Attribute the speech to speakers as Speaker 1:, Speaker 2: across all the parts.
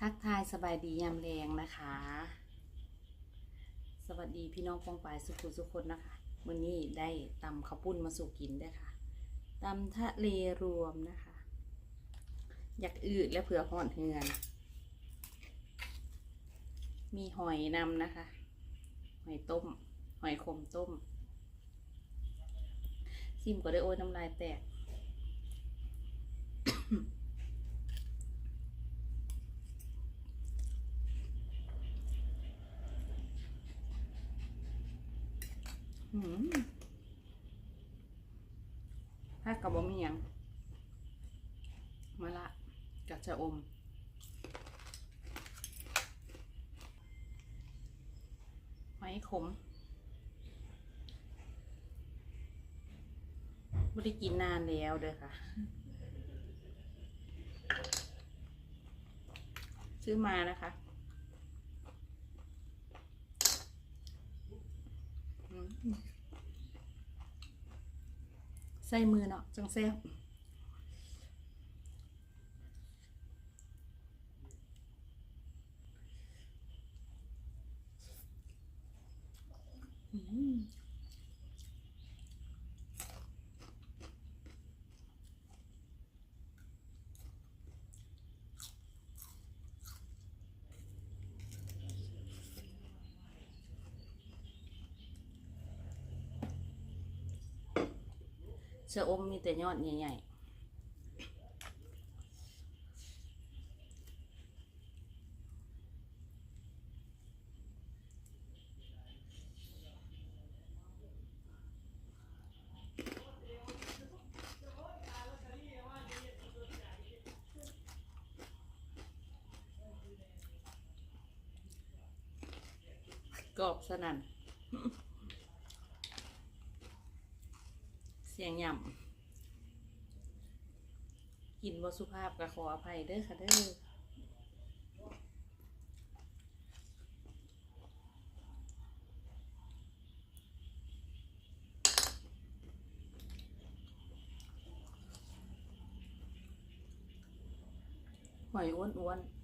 Speaker 1: ทักทายสบายดียามแรงนะคะ สวัสดีพี่น้องปองปายสุขุสุขคนนะคะวันนี้ได้ตำข้าวปุ้นมาสู่กินด้วยค่ะตำทะเลรวมนะคะ อยากอืดและเผื่อห่อนเฮือน มีหอยนำนะคะ หอยต้ม หอยขมต้มซิมก็ได้โอ้ยน้ำลายแตก ถ้ากับบะหมี่ยังมาละกับจะอม หอยขมไม่ได้กินนานแล้วเด้อค่ะ ซื้อมานะคะอืม ใส่มือเนาะจังแซ่บอืม ชะอมมีแต่ยอดใหญ่ๆกรอบสนั่น เสียงย่ำกินบ่สุภาพก็ขออภัยเด้อค่ะเด้อหอยอ้วนๆ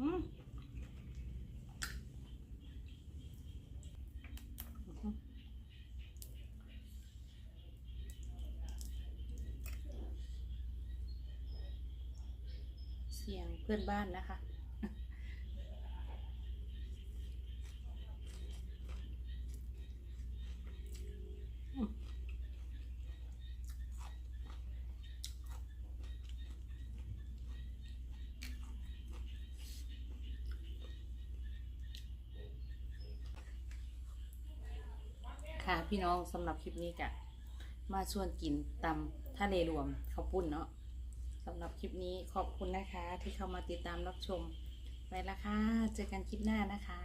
Speaker 1: อืมเสียงเพื่อนบ้านนะคะ ค่ะพี่น้องสำหรับคลิปนี้กะมาชวนกินตำทะเลรวมข้าวปุ้นเนาะ สำหรับคลิปนี้ขอบคุณนะคะที่เข้ามาติดตามรับชม ไปละค่ะ เจอกันคลิปหน้านะคะ